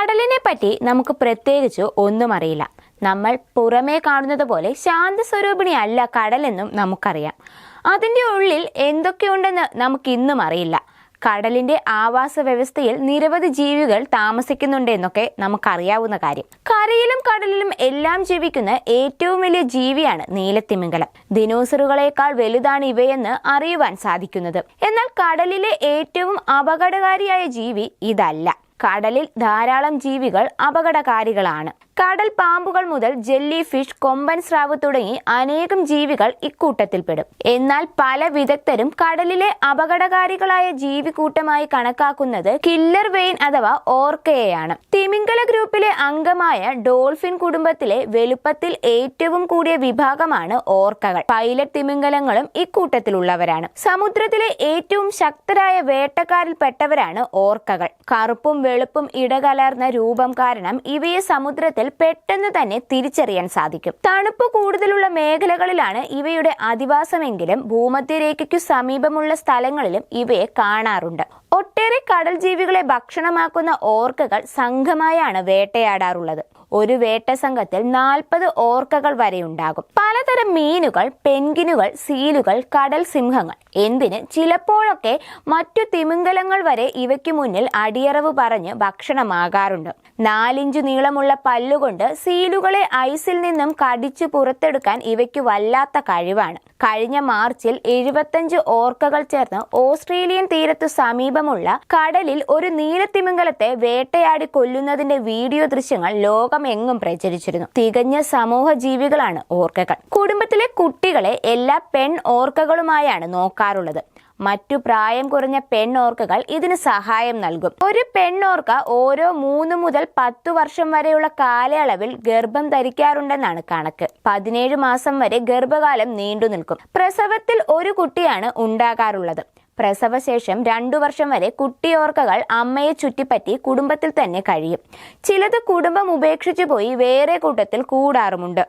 കടലിനെ പറ്റി നമുക്ക് പ്രത്യേകിച്ച് ഒന്നും അറിയില്ല. നമ്മൾ പുറമേ കാണുന്നത് പോലെ ശാന്ത സ്വരൂപിണിയല്ല കടലെന്നും നമുക്കറിയാം. അതിന്റെ ഉള്ളിൽ എന്തൊക്കെയുണ്ടെന്ന് നമുക്ക് ഇന്നും അറിയില്ല. കടലിന്റെ ആവാസ വ്യവസ്ഥയിൽ നിരവധി ജീവികൾ താമസിക്കുന്നുണ്ട് എന്നൊക്കെ നമുക്കറിയാവുന്ന കാര്യം. കരയിലും കടലിലും എല്ലാം ജീവിക്കുന്ന ഏറ്റവും വലിയ ജീവിയാണ് നീലത്തിമിംഗലം. ദിനോസറുകളേക്കാൾ വലുതാണ് ഇവയെന്ന് അറിയുവാൻ സാധിക്കുന്നത്. എന്നാൽ കടലിലെ ഏറ്റവും അപകടകാരിയായ ജീവി ഇതല്ല. കടലിൽ ധാരാളം ജീവികൾ അപകടകാരികളാണ്. കടൽ പാമ്പുകൾ മുതൽ ജെല്ലി ഫിഷ് കൊമ്പൻ സ്രാവ് തുടങ്ങി അനേകം ജീവികൾ ഇക്കൂട്ടത്തിൽപ്പെടും. എന്നാൽ പല വിദഗ്ധരും കടലിലെ അപകടകാരികളായ ജീവിക്കൂട്ടമായി കണക്കാക്കുന്നത് കില്ലർ വെയിൻ അഥവാ ഓർക്കയെയാണ്. തിമിംഗല ഗ്രൂപ്പിലെ അംഗമായ ഡോൾഫിൻ കുടുംബത്തിലെ വലുപ്പത്തിൽ ഏറ്റവും കൂടിയ വിഭാഗമാണ് ഓർക്കകൾ. പൈലറ്റ് തിമിംഗലങ്ങളും ഇക്കൂട്ടത്തിലുള്ളവരാണ്. സമുദ്രത്തിലെ ഏറ്റവും ശക്തരായ വേട്ടക്കാരിൽപ്പെട്ടവരാണ് ഓർക്കകൾ. കറുപ്പും വെളുപ്പും ഇടകലർന്ന രൂപം കാരണം ഇവയെ സമുദ്രത്തിൽ പെട്ടെന്ന് തന്നെ തിരിച്ചറിയാൻ സാധിക്കും. തണുപ്പ് കൂടുതലുള്ള മേഖലകളിലാണ് ഇവയുടെ അധിവാസമെങ്കിലും ഭൂമധ്യരേഖയ്ക്കു സമീപമുള്ള സ്ഥലങ്ങളിലും ഇവയെ കാണാറുണ്ട്. ഒട്ടേറെ കടൽ ജീവികളെ ഭക്ഷണമാക്കുന്ന ഓർക്കകൾ സംഘമായാണ് വേട്ടയാടാറുള്ളത്. ഒരു വേട്ട സംഘത്തിൽ നാൽപ്പത് ഓർക്കകൾ വരെ ഉണ്ടാകും പലതരം മീനുകൾ പെൻഗിനുകൾ സീലുകൾ കടൽ സിംഹങ്ങൾ എന്തിന് ചിലപ്പോഴൊക്കെ മറ്റു തിമിംഗലങ്ങൾ വരെ ഇവയ്ക്ക് മുന്നിൽ അടിയറവ് പറഞ്ഞ് ഭക്ഷണമാകാറുണ്ട്. നാലിഞ്ചു നീളമുള്ള പല്ലുകൊണ്ട് സീലുകളെ ഐസിൽ നിന്നും കടിച്ചു പുറത്തെടുക്കാൻ ഇവയ്ക്ക് വല്ലാത്ത കഴിവാണ്. കഴിഞ്ഞ മാർച്ചിൽ എഴുപത്തഞ്ച് ഓർക്കകൾ ചേർന്ന് ഓസ്ട്രേലിയൻ തീരത്തു സമീപമുള്ള കടലിൽ ഒരു നീലത്തിമിംഗലത്തെ വേട്ടയാടി കൊല്ലുന്നതിന്റെ വീഡിയോ ദൃശ്യങ്ങൾ ലോകമെങ്ങും പ്രചരിച്ചിരുന്നു. തികഞ്ഞ സമൂഹ ജീവികളാണ് ഓർക്കകൾ. കുടുംബത്തിലെ കുട്ടികളെ എല്ലാ പെൺ ഓർക്കകളുമായാണ് നോക്കാറുള്ളത്. മറ്റു പ്രായം കുറഞ്ഞ പെൺ ഓർക്കകൾ ഇതിന് സഹായം നൽകും. ഒരു പെണ്ണോർക്ക ഓരോ മൂന്ന് മുതൽ പത്തു വർഷം വരെയുള്ള കാലയളവിൽ ഗർഭം ധരിക്കാറുണ്ടെന്നാണ് കണക്ക്. പതിനേഴ് മാസം വരെ ഗർഭകാലം നീണ്ടു നിൽക്കും. പ്രസവത്തിൽ ഒരു കുട്ടിയാണ് ഉണ്ടാകാറുള്ളത്. പ്രസവശേഷം രണ്ടു വർഷം വരെ കുട്ടിയോർക്കകൾ അമ്മയെ ചുറ്റിപ്പറ്റി കുടുംബത്തിൽ തന്നെ കഴിയും. ചിലത് കുടുംബം ഉപേക്ഷിച്ചു പോയി വേറെ കൂട്ടത്തിൽ കൂടാറുമുണ്ട്.